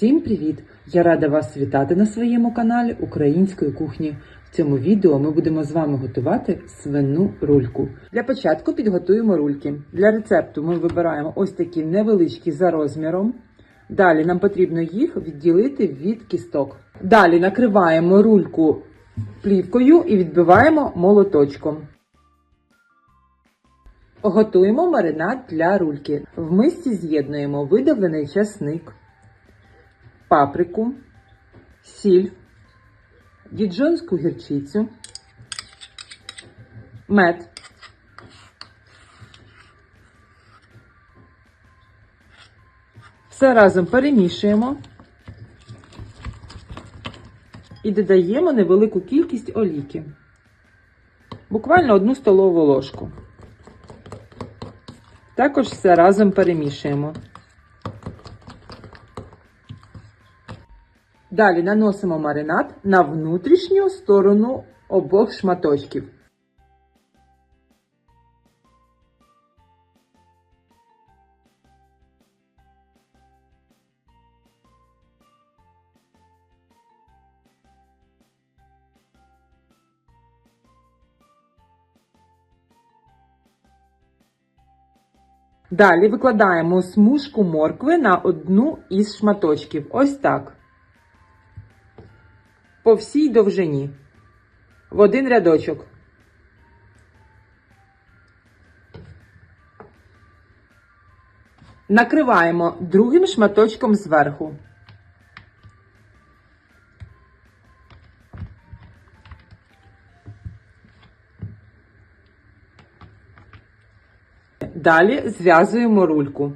Всім привіт! Я рада вас вітати на своєму каналі Української кухні. В цьому відео ми будемо з вами готувати свину рульку. Для початку підготуємо рульки. Для рецепту ми вибираємо ось такі невеличкі за розміром. Далі нам потрібно їх відділити від кісток. Далі накриваємо рульку плівкою і відбиваємо молоточком. Готуємо маринад для рульки. В мисці з'єднуємо видавлений часник, паприку, сіль, діджонську гірчицю, мед. Все разом перемішуємо і додаємо невелику кількість олійки. Буквально одну столову ложку. Також все разом перемішуємо. Далі наносимо маринад на внутрішню сторону обох шматочків. Далі викладаємо смужку моркви на одну із шматочків. Ось так. По всій довжині. В один рядочок. Накриваємо другим шматочком зверху. Далі зв'язуємо рульку.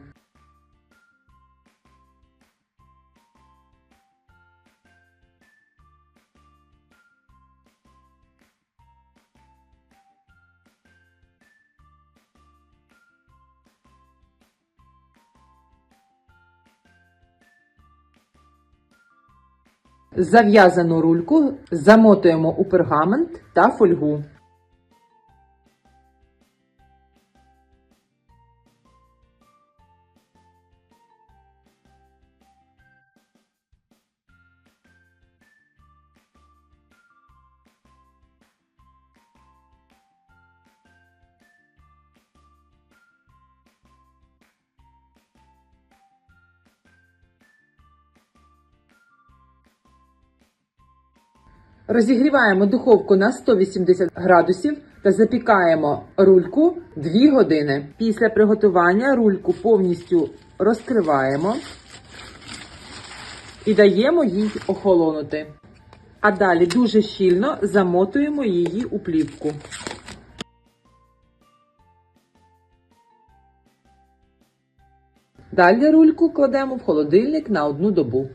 Зав'язану рульку замотуємо у пергамент та фольгу. Розігріваємо духовку на 180 градусів та запікаємо рульку 2 години. Після приготування рульку повністю розкриваємо і даємо їй охолонути. А далі дуже щільно замотуємо її у плівку. Далі рульку кладемо в холодильник на одну добу.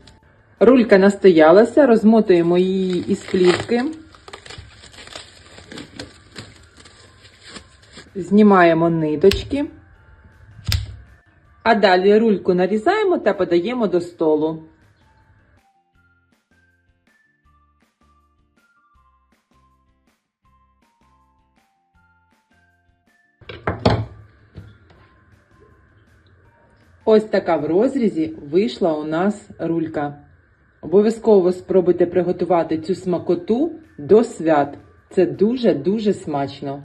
Рулька настоялася, розмотуємо її із плівки. Знімаємо ниточки. А далі рульку нарізаємо та подаємо до столу. Ось така в розрізі вийшла у нас рулька. Обов'язково спробуйте приготувати цю смакоту до свят. Це дуже-дуже смачно.